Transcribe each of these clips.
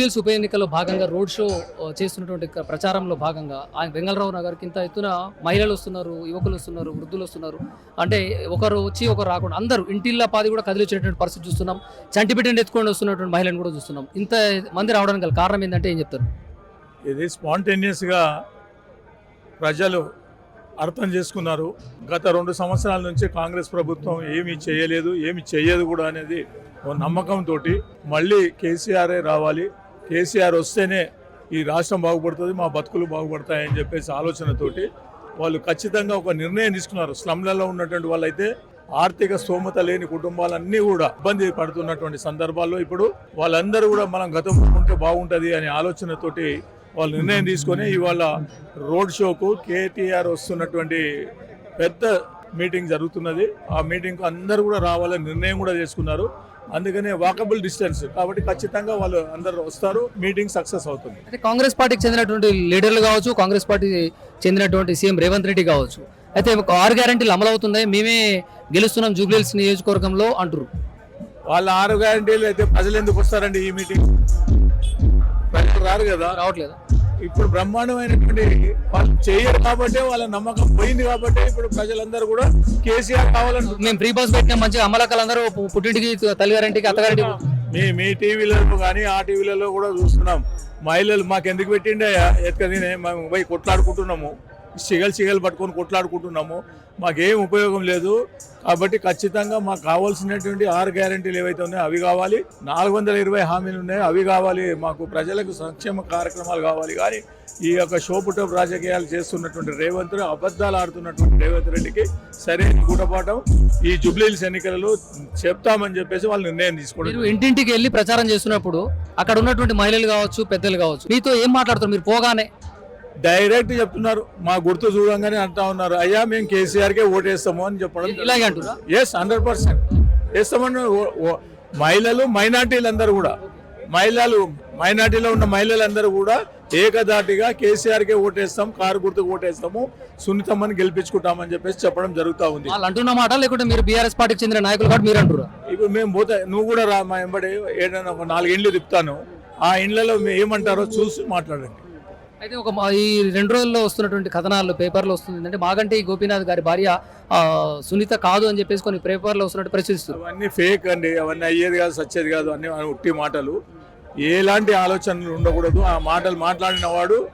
పీఎల్స్ ఉప ఎన్నికల్లో భాగంగా రోడ్ షో చేస్తున్నటువంటి ప్రచారంలో భాగంగా ఆయన వెంగళరావు నగర్కి ఇంత ఎత్తున మహిళలు వస్తున్నారు యువకులు వస్తున్నారు వృద్ధులు వస్తున్నారు. అంటే ఒకరు వచ్చి ఒకరు రాకుండా అందరూ ఇంటిల్లా పాది కూడా కదిలిచ్చేటువంటి పరిస్థితి చూస్తున్నాం. చంటిబిడ్డను ఎత్తుకొని వస్తున్నటువంటి మహిళను కూడా చూస్తున్నాం. ఇంత మంది రావడానికి గల కారణం ఏంటంటే ఏం చెప్తారు? ఇది స్పాంటేనియస్గా ప్రజలు అర్థం చేసుకున్నారు. గత రెండు సంవత్సరాల నుంచి కాంగ్రెస్ ప్రభుత్వం ఏమీ చేయలేదు ఏమి చేయదు కూడా అనేది ఓ నమ్మకంతో మళ్ళీ కేసీఆరే రావాలి. కేసీఆర్ వస్తేనే ఈ రాష్ట్రం బాగుపడుతుంది మా బతుకులు బాగుపడతాయని చెప్పేసి ఆలోచనతోటి వాళ్ళు ఖచ్చితంగా ఒక నిర్ణయం తీసుకున్నారు. స్లమ్లలో ఉన్నటువంటి వాళ్ళైతే ఆర్థిక స్తోమత లేని కుటుంబాలన్నీ కూడా ఇబ్బంది పడుతున్నటువంటి సందర్భాల్లో ఇప్పుడు వాళ్ళందరూ కూడా మనం గతం ఉంటే బాగుంటుంది అనే ఆలోచనతోటి వాళ్ళు నిర్ణయం తీసుకొని ఇవాళ రోడ్ షోకు కేటీఆర్ వస్తున్నటువంటి పెద్ద మీటింగ్ జరుగుతున్నది. ఆ మీటింగ్కు అందరూ కూడా రావాలని నిర్ణయం కూడా చేసుకున్నారు. అందుకనే వాకబుల్ డిస్టెన్స్ కాబట్టి ఖచ్చితంగా వాళ్ళు అందరూ వస్తారు. మీటింగ్ సక్సెస్ అవుతుంది. అయితే కాంగ్రెస్ పార్టీకి చెందినటువంటి లీడర్లు కావచ్చు కాంగ్రెస్ పార్టీ చెందినటువంటి సీఎం రేవంత్ రెడ్డి కావచ్చు. అయితే ఒక ఆరు గ్యారంటీలు అమలు అవుతున్నాయి. మేమే గెలుస్తున్నాం జూబ్లీహిల్స్ నియోజకవర్గంలో అంటారు వాళ్ళ ఆరు గ్యారంటీలు అయితే ప్రజలు ఎందుకు వస్తారండి ఈ మీటింగ్ ప్రజలు రారు కదా. రావట్లేదు? ఇప్పుడు బ్రహ్మాండమైనటువంటి వాళ్ళు చేయరు కాబట్టి వాళ్ళ నమ్మకం పోయింది కాబట్టి ఇప్పుడు ప్రజలందరూ కూడా కేసీఆర్ కావాలంటున్నారు. మేము ఫ్రీ బస్ పెట్టిన మంచిగా అమ్మలక్కలందరూ పు- పుట్టింటికి తల్లిగారింటికి అత్తగారింటికి. మీ మీ టీవీలలో కానీ ఆ టీవీలలో కూడా చూస్తున్నాం. మహిళలు మాకు ఎందుకు పెట్టిండే ఎత్తుకదినే మేము పోయి కొట్లాడుకుంటున్నాము. సిగల్ సిగల్ పట్టుకొని కొట్లాడుకుంటున్నాము. మాకేం ఉపయోగం లేదు. కాబట్టి ఖచ్చితంగా మాకు కావాల్సినటువంటి ఆరు గ్యారంటీలు ఏవైతే ఉన్నాయో అవి కావాలి. నాలుగు వందల ఇరవై హామీలు ఉన్నాయో అవి కావాలి. మాకు ప్రజలకు సంక్షేమ కార్యక్రమాలు కావాలి. కానీ ఈ యొక్క షోపుటప్ రాజకీయాలు చేస్తున్నటువంటి రేవంత్ రెడ్డి, అబద్ధాలు ఆడుతున్నటువంటి రేవంత్ రెడ్డికి సరైన గుణపాఠం ఈ జుబ్లీహిల్స్ ఎన్నికలలో చెప్తామని చెప్పేసి వాళ్ళు నిర్ణయం తీసుకోవడం ఇంటింటికి వెళ్ళి ప్రచారం చేస్తున్నప్పుడు అక్కడ ఉన్నటువంటి మహిళలు కావచ్చు పెద్దలు కావచ్చు మీతో ఏం మాట్లాడుతారు? మీరు పోగానే డైరెక్ట్ చెప్తున్నారు మా గుర్తు చూడంగానే అంటా ఉన్నారు అయ్యా మేము కేసీఆర్ కే ఓటేస్తాము అని చెప్పడం ఎస్ హండ్రెడ్ పర్సెంట్ వేస్తామని మహిళలు మైనార్టీలు అందరూ కూడా మహిళలు మైనార్టీలో ఉన్న మహిళలందరూ కూడా ఏకదాటిగా కేసీఆర్ కే ఓటేస్తాం కారు గుర్తుకు ఓటేస్తాము సున్నితమ్మని గెలిపించుకుంటామని చెప్పేసి చెప్పడం జరుగుతూ ఉంది. వాళ్ళు అంటున్న మాట లేకుంటే మీరు బీఆర్ఎస్ పార్టీకి చెందిన నాయకులు కాబట్టి మీరు అంటురా ఇప్పుడు మేము పోతే నువ్వు కూడా రా మా వెంబడి ఏదైనా ఒక నాలుగు ఇండ్లు తిప్పుతాను. ఆ ఇండ్లలో మీరు ఏమంటారో చూసి మాట్లాడండి. అయితే ఒక మా- ఈ రెండు రోజుల్లో వస్తున్నటువంటి కథనాలు పేపర్లో వస్తుంది. అంటే మాగంటి గోపీనాథ్ గారి భార్య సునీత కాదు అని చెప్పేసి కొన్ని పేపర్లో వస్తున్నట్టు ప్రశ్నిస్తారు అవన్నీ ఫేక్ అండి. అవన్నీ అయ్యేది కాదు సచ్చేది కాదు అన్ని ఉట్టి మాటలు. ఎలాంటి ఆలోచనలు ఉండకూడదు. ఆ మాటలు మాట్లాడిన వాడు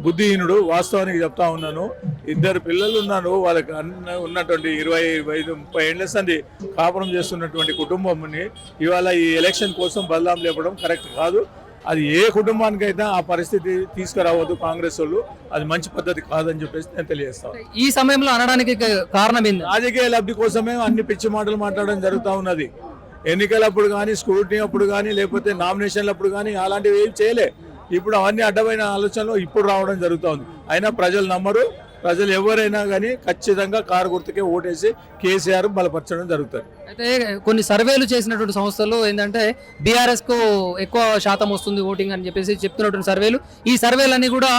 బుద్ధిహీనుడు. వాస్తవానికి చెప్తా ఉన్నాను. ఇద్దరు పిల్లలు ఉన్నారు. వాళ్ళకి అన్న ఉన్నటువంటి ఇరవై ఇరవై ఐదు ముప్పై ఏళ్ళ సంది కాపురం చేస్తున్నటువంటి కుటుంబంని ఇవాళ ఈ ఎలక్షన్ కోసం బదలాం లేపడం కరెక్ట్ కాదు. అది ఏ కుటుంబానికైనా ఆ పరిస్థితి తీసుకురావద్దు కాంగ్రెస్ వాళ్ళు. అది మంచి పద్ధతి కాదని చెప్పేసి నేను తెలియజేస్తాను ఈ సమయంలో అనడానికి కారణం ఏంది? రాజకీయ లబ్ధి కోసమే అన్ని పిచ్చి మాటలు మాట్లాడడం జరుగుతూ ఉన్నది. ఎన్నికలప్పుడు కానీ స్క్రూటినీ అప్పుడు కానీ లేకపోతే నామినేషన్లప్పుడు కానీ అలాంటివి ఏం చేయలే. ఇప్పుడు అవన్నీ అడ్డమైన ఆలోచనలు ఇప్పుడు రావడం జరుగుతూ ఉంది. అయినా ప్రజలు నమ్మరు. ప్రజలు ఎవరైనా కానీ ఖచ్చితంగా కారు గుర్తుకే ఓటేసి కేసీఆర్ బలపరచడం జరుగుతుంది. అయితే కొన్ని సర్వేలు చేసినటువంటి సంస్థలు ఏంటంటే బీఆర్ఎస్కు ఎక్కువ శాతం వస్తుంది ఓటింగ్ అని చెప్పేసి చెప్తున్నటువంటి సర్వేలు. ఈ సర్వేలన్నీ కూడా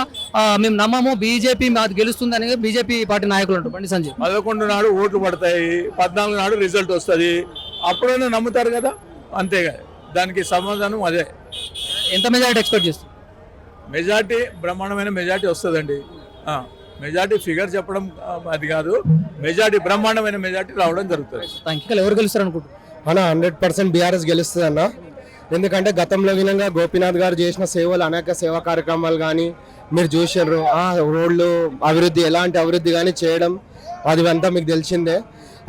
మేము నమ్మము బీజేపీ మాది గెలుస్తుందని బీజేపీ పార్టీ నాయకులు అంటారు. బండి సంజయ్. పదకొండు నాడు ఓట్లు పడతాయి పద్నాలుగు నాడు రిజల్ట్ వస్తుంది. అప్పుడైనా నమ్ముతారు కదా? అంతేగా దానికి సమాధానం అదే. ఎంత మెజారిటీ ఎక్స్పెక్ట్ చేస్తారు? మెజార్టీ బ్రహ్మాండమైన మెజార్టీ వస్తుందండి. మెజార్టీ ఫిగర్ చెప్పడం అది కాదు. మెజార్టీ బ్రహ్మాండమైన మెజార్టీ రావడం జరుగుతుంది. యూ ఎవరు గెలుస్తారు అనుకుంటారు అన్న హండ్రెడ్ పర్సెంట్ బీఆర్ఎస్ గెలుస్తుంది అన్న ఎందుకంటే గతంలో విధంగా గోపీనాథ్ గారు చేసిన సేవలు అనేక సేవా కార్యక్రమాలు కానీ మీరు చూసారు ఆ రోడ్లు అభివృద్ధి ఎలాంటి అభివృద్ధి కానీ చేయడం అది అంతా మీకు తెలిసిందే.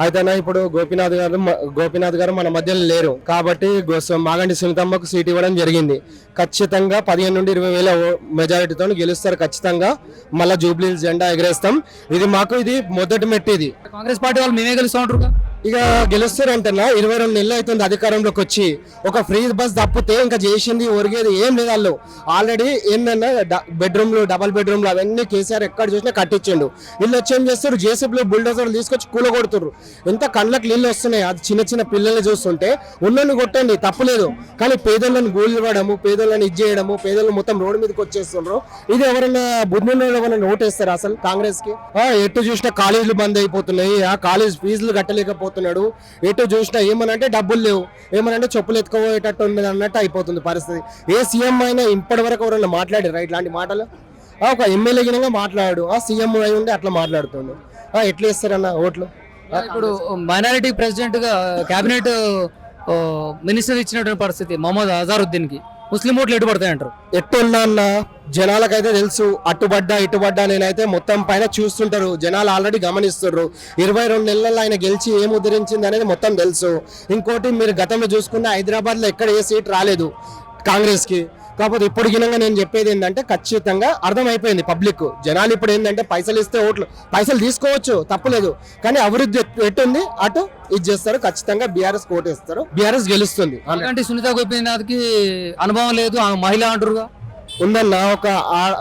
అయితే ఇప్పుడు గోపీనాథ్ గారు గోపీనాథ్ గారు మన మధ్యలో లేరు. కాబట్టి గో- మాగంటి సునీతమ్మకు సీట్ ఇవ్వడం జరిగింది. ఖచ్చితంగా పదిహేను నుండి ఇరవై వేల ఓ- మెజారిటీతో గెలుస్తారు ఖచ్చితంగా. మళ్ళీ జూబ్లీ జెండా ఎగరేస్తాం. ఇది మాకు ఇది మొదటి మెట్టి ఇది. కాంగ్రెస్ పార్టీ వాళ్ళు మేమే గెలుస్తూ ఉంటారు ఇక గెలుస్తారంటన్నా ఇరవై రెండు నెలలు అవుతుంది అధికారంలోకి వచ్చి. ఒక ఫ్రీ బస్ తప్పితే ఇంకా చేసింది ఒరిగేది ఏం లేదు వాళ్ళు. ఆల్రెడీ ఏంటన్నా బెడ్రూమ్లు డబల్ బెడ్రూమ్లు అవన్నీ కేసీఆర్ ఎక్కడ చూసినా కట్టించిండు. వీళ్ళు వచ్చి ఏం చేస్తారు? జేసీబీలో బుల్డోజర్లు తీసుకొచ్చి కూలగొడుతున్నారు ఎంత కళ్ళకు నీళ్ళు వస్తున్నాయి. అది చిన్న చిన్న పిల్లల్ని చూస్తుంటే ఉన్నోని కొట్టండి తప్పులేదు కానీ పేదలను గూలివ్వడము ఇవ్వడము పేదలను ఇది చేయడము పేదలను మొత్తం రోడ్డు మీదకి వచ్చేస్తున్నారు ఇది ఎవరైనా బుద్ధి ఎవరైనా ఓటేస్తారు అసలు కాంగ్రెస్కి ఎటు చూసినా కాలేజీలు బంద్ అయిపోతున్నాయి. ఆ కాలేజ్ ఫీజులు కట్టలేకపోతే అయిపోతున్నాడు ఎటు చూసినా ఏమనంటే డబ్బులు లేవు. ఏమనంటే చెప్పులు ఎత్తుకోపోయేటట్టు ఉంది అన్నట్టు అయిపోతుంది పరిస్థితి. ఏ సీఎం అయినా ఇప్పటి వరకు ఎవరైనా మాట్లాడారు ఇట్లాంటి మాటలు? ఒక ఎమ్మెల్యే గినంగా మాట్లాడు. ఆ సీఎం అయి ఉండి అట్లా మాట్లాడుతుండు. ఆ, ఎట్లా ఇస్తారన్న ఓట్లు? ఇప్పుడు మైనారిటీ ప్రెసిడెంట్గా కేబినెట్ మినిస్టర్ ఇచ్చినటువంటి పరిస్థితి మహమ్మద్ అజారుద్దీన్కి ముస్లిం ఓట్లు ఎటు పడతాయి అంటారు? ఎట్టున్నా అన్న జనాలకైతే తెలుసు. అట్టుబడ్డా ఇటుబడ్డా నేనైతే మొత్తం పైన చూస్తుంటారు. జనాలు ఆల్రెడీ గమనిస్తున్నారు ఇరవై రెండు నెలల్లో ఆయన గెలిచి ఏం ఉద్ధరించింది అనేది మొత్తం తెలుసు. ఇంకోటి మీరు గతంలో చూసుకుంటే హైదరాబాద్లో ఎక్కడ ఏ సీట్ రాలేదు కాంగ్రెస్కి. కాకపోతే ఇప్పుడు గినంగా నేను చెప్పేది ఏంటంటే ఖచ్చితంగా అర్థమైపోయింది పబ్లిక్. జనాలు ఇప్పుడు ఏంటంటే పైసలు ఇస్తే ఓట్లు పైసలు తీసుకోవచ్చు తప్పులేదు. కానీ అభివృద్ధి ఎట్- ఎట్టుంది? అటు ఇది చేస్తారు ఖచ్చితంగా బీఆర్ఎస్ కోటేస్తారు బీఆర్ఎస్ గెలుస్తుంది. ఎందుకంటే సునీత గోపీనాథ్కి అనుభవం లేదు ఆమె మహిళ అంటారుగా ఉందన్న ఒక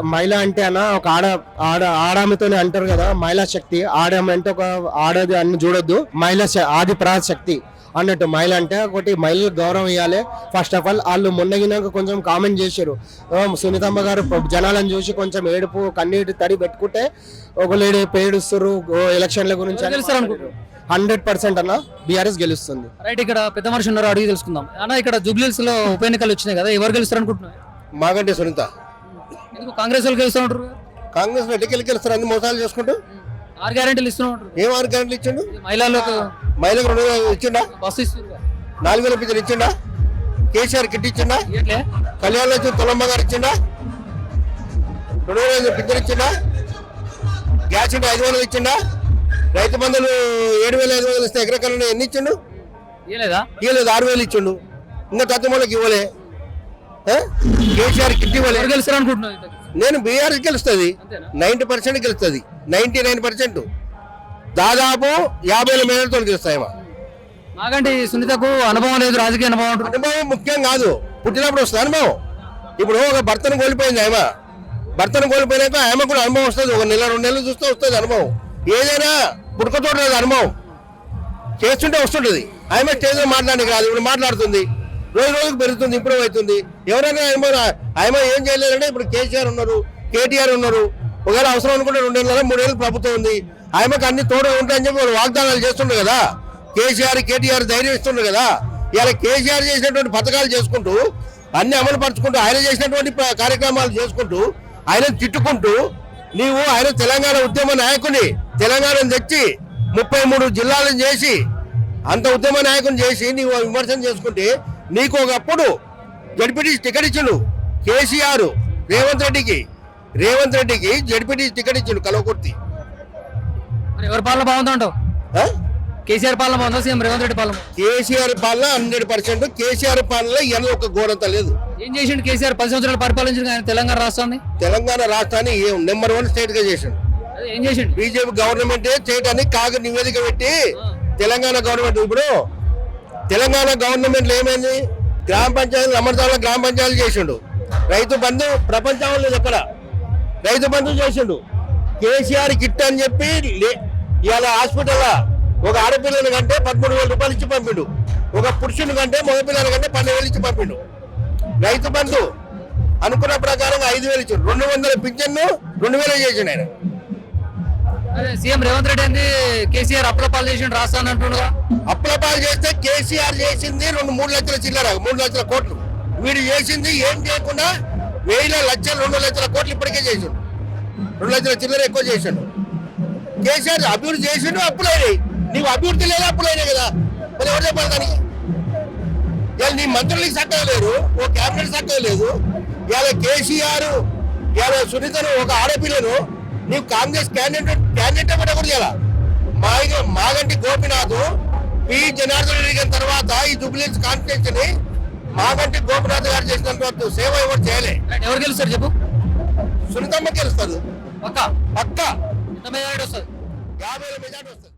మహిళ అంటే అన్న ఒక ఆడ ఆడ ఆడామెతోనే అంటారు కదా మహిళా శక్తి. ఆడామె అంటే ఒక ఆడది అన్ని చూడొద్దు మహిళా ఆది పరాశక్తి అన్నట్టు మహిళ అంటే ఒకటి మహిళలకు గౌరవం ఇవ్వాలి ఫస్ట్ ఆఫ్ ఆల్ వాళ్ళు మొన్నగినాక కొంచెం కామెంట్ చేశారు. సునీతమ్మ గారు జనాలను చూసి కొంచెం ఏడుపు కన్నీటి తడి పెట్టుకుంటే ఒక లేడీ పేడుస్తారు ఎలక్షన్ల గురించి గెలుస్తారు? హండ్రెడ్ పర్సెంట్ అన్న బీఆర్ఎస్ గెలుస్తుంది. రైట్ ఇక్కడ పెద్ద మనిషి ఉన్నారు అడిగి తెలుసుకుందాం. అన్న ఇక్కడ జూబ్లీస్లో ఉప ఎన్నికలు వచ్చినాయి కదా ఎవరు గెలుస్తారు అనుకుంటున్నారు? మాగంటే సునీత. కాంగ్రెస్ వాళ్ళు గెలుస్తూ ఉంటారు కాంగ్రెస్ ఎన్నికలకి వెళ్తారు అన్ని మోసాలు చేసుకుంటూ? ఆరు గ్యారెంటీలు ఇస్తూ ఉంటారు ఏం ఆరు గంటలు ఇచ్చిండు? మహిళలకు మహిళలకు రెండు వేలు ఇచ్చిండా? బస్సు ఇస్తున్నారు నాలుగు వేల పింఛన్ ఇచ్చిండా? కేసీఆర్ కిట్ ఇచ్చిండా? కళ్యాణ లక్ష్మి తొలమ్మ గారు ఇచ్చిండా? రెండు వేల ఐదు పింఛన్ ఇచ్చిండా? గ్యాస్ ఇంటి ఐదు వందలు ఇచ్చిండా? రైతు బంధువులు ఏడు వేల ఐదు వందలు ఇస్తే ఎకరకల్లా ఎన్ని ఇచ్చిండు? ఇవ్వలేదా ఇవ్వలేదు ఆరు వేలు ఇచ్చిండు. ఇంకా తత్వమూలకి ఇవ్వలే. ఆ? కేసీఆర్ కిట్ గెలుస్తారు ఇంతకీ? నేను బీఆర్ఎస్ గెలుస్తుంది. అంతేనా? నైంటీ పర్సెంట్ గెలుస్తుంది. Ninety nine percent. దాదాపు యాభై వేల మేడలతో గెలుస్తాయేమో మాకంటే సునీతకు అనుభవం లేదు రాజకీయ అనుభవం అనుభవం ముఖ్యం కాదు. పుట్టినప్పుడు వస్తుంది అనుభవం? ఇప్పుడు ఒక భర్తను కోల్పోయింది ఆమె. భర్తను కోల్పోయినాక ఆమె కూడా అనుభవం వస్తుంది. ఒక నెల రెండు నెలలు చూస్తే వస్తుంది అనుభవం. ఏదైనా పుట్టుకతోటి రాదు అనుభవం. చేస్తుంటే వస్తుంటది. ఆమె స్టేజ్లో మాట్లాడి కాదు ఇప్పుడు మాట్లాడుతుంది. రోజు రోజుకు పెరుగుతుంది ఇంప్రూవ్ అవుతుంది. ఎవరైనా ఆమె ఆమె ఏం చేయలేదంటే ఇప్పుడు కేసీఆర్ ఉన్నారు కేటీఆర్ ఉన్నారు. ఒకవేళ అవసరం అనుకుంటే రెండు నెలల మూడేళ్ళు ప్రభుత్వం ఉంది. ఆమెకు అన్ని తోడు ఉంటాయని చెప్పి వాళ్ళు వాగ్దానాలు చేస్తుండ్రు కదా. కేసీఆర్ కేటీఆర్ ధైర్యం ఇస్తుండ్రు కదా. ఇలా కేసీఆర్ చేసినటువంటి పథకాలు చేసుకుంటూ అన్ని అమలు పరుచుకుంటూ ఆయన చేసినటువంటి కార్యక్రమాలు చేసుకుంటూ ఆయన తిట్టుకుంటూ నీవు ఆయన తెలంగాణ ఉద్యమ నాయకుని తెలంగాణను తెచ్చి ముప్పై మూడు జిల్లాలను చేసి అంత ఉద్యమ నాయకుని చేసి నీవు విమర్శన చేసుకుంటే నీకు ఒకప్పుడు జడ్పీటీ టికెట్ ఇచ్చిండు. కేసీఆర్ రేవంత్ రెడ్డికి. రేవంత్ రెడ్డికి జడ్పీటీ టికెట్ ఇచ్చిండు కలవకుర్తి. ఎవరి పాలన బాగుందంటావు? కేసీఆర్ పాలన బాగుందా? సీఎం రేవంత్ రెడ్డి పాలన? కేసీఆర్ పాలన హండ్రెడ్ పర్సెంట్. కేసీఆర్ పాలన ఎన్న ఒక ఘోరంత లేదు. ఏం చేసిండు కేసీఆర్? పది సంవత్సరాలు పరిపాలించిన ఆయన తెలంగాణ రాష్ట్రాన్ని? తెలంగాణ రాష్ట్రాన్ని నెంబర్ వన్ స్టేట్గా చేసిండు. ఏం చేసిండు? బీజేపీ గవర్నమెంట్ చేయడానికి కాగ నివేదిక పెట్టి తెలంగాణ గవర్నమెంట్ ఇప్పుడు తెలంగాణ గవర్నమెంట్ ఏమైంది? గ్రామ పంచాయతీలు అమర్తాల గ్రామ పంచాయతీలు చేసిండు. రైతు బంధు ప్రపంచంలో లేదు ఎక్కడ? రైతు బంధు చేసిండు. కేసీఆర్ కిట్ అని చెప్పి లే- ఇవాళ హాస్పిటల్ ఒక ఆడపిల్లని కంటే పదమూడు వేల రూపాయలు ఇచ్చి పంపిండు. ఒక పురుషుని కంటే మగ పిల్లల కంటే పన్నెండు వేలు ఇచ్చి పంపిండు. రైతు బంధు అనుకున్న ప్రకారం ఐదు వేలు ఇచ్చిండు. రెండు వందల పింఛన్ను రెండు వేలు చేసిండు ఆయన. అదే సీఎం రేవంత్ రెడ్డి ఏంది? కేసీఆర్ అప్పుల పాలు చేసిండు రాష్ట్రాన్ని అంటుండగా. అప్పుల చేస్తే కేసీఆర్ చేసింది రెండు మూడు లక్షల చిల్లర మూడు లక్షల కోట్లు. వీడు చేసింది ఏం చేయకుండా వేల లక్షలు రెండు లక్షల కోట్లు ఇప్పటికే చేసిండు. రెండు లక్షల చిల్లర ఎక్కువ చేసిండు. కేసీఆర్ అభివృద్ధి చేసిండు అప్పులైనాయి. నీవు అభివృద్ధి లేదా అప్పులైనాయి కదా? మరి ఎవరు చెప్పాలి దానికి? ఇవాళ నీ మంత్రులకి సక్కగా లేరు ఓ క్యాబినెట్ సక్కగా లేదు. ఇవాళ కేసీఆర్ ఇవాళ సునీతను ఒక ఆడపిల్లను నీవు కాంగ్రెస్ క్యాండిడేట్ క్యాండిడేట్ పెట్టకూడదు ఇలా మాగ మాగంటి గోపినాథ్ పి. జనార్దన్ రెడ్డి గారి తర్వాత ఈ జూబ్లీస్ కాన్ఫరెన్స్ని మాగంటి గోపినాథ్ గారు చేసినంత సేవ ఎవరు చేయలే? ఎవరు గెలుస్తారు చెప్పు? సునీతమ్మ గెలుస్తారు పక్క? పక్క. యాభై మెజార్టీ వస్తుంది.